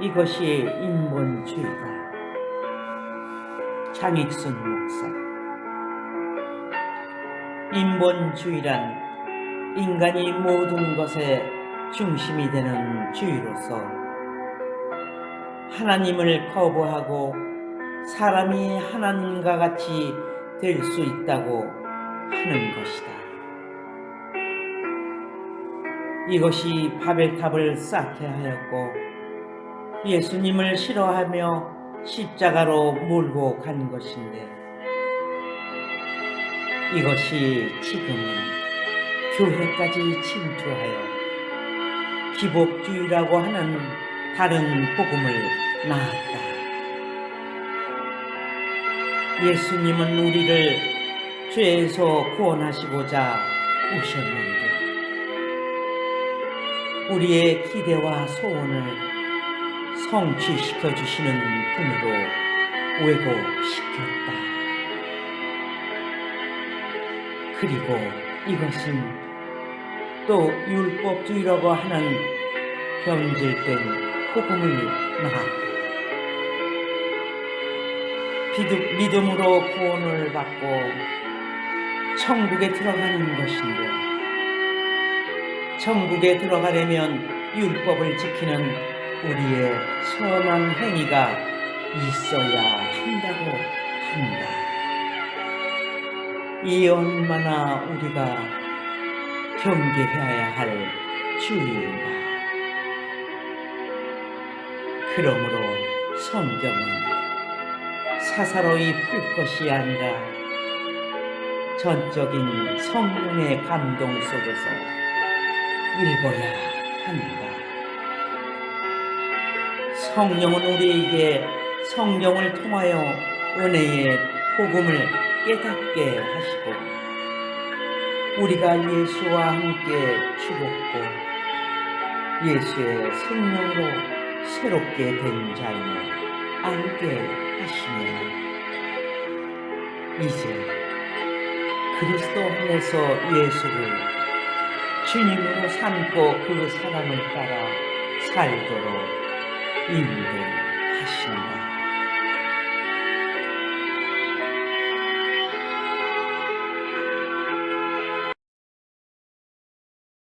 이것이 인본주의다. 장익순 목사 인본주의란 인간이 모든 것의 중심이 되는 주의로서 하나님을 거부하고 사람이 하나님과 같이 될 수 있다고 하는 것이다. 이것이 바벨탑을 쌓게 하였고 예수님을 싫어하며 십자가로 몰고 간 것인데 이것이 지금은 교회까지 침투하여 기복주의라고 하는 다른 복음을 낳았다. 예수님은 우리를 죄에서 구원하시고자 오셨는데 우리의 기대와 소원을 성취시켜 주시는 분으로 왜곡시켰다. 그리고 이것은 또 율법주의라고 하는 변질된 복음을 낳았다. 비드- 믿음으로 구원을 받고 천국에 들어가는 것인데 천국에 들어가려면 율법을 지키는 우리의 선한 행위가 있어야 한다고 한다. 이 얼마나 우리가 경계해야 할 주의인가. 그러므로 성경은 사사로이 풀 것이 아니라 전적인 성령의 감동 속에서 읽어야 한다. 성령은 우리에게 성경을 통하여 은혜의 복음을 깨닫게 하시고 우리가 예수와 함께 죽었고 예수의 생명으로 새롭게 된 자임을 알게 하시며 이제 그리스도 안에서 예수를 주님으로 삼고 그 사랑을 따라 살도록 인도하신다.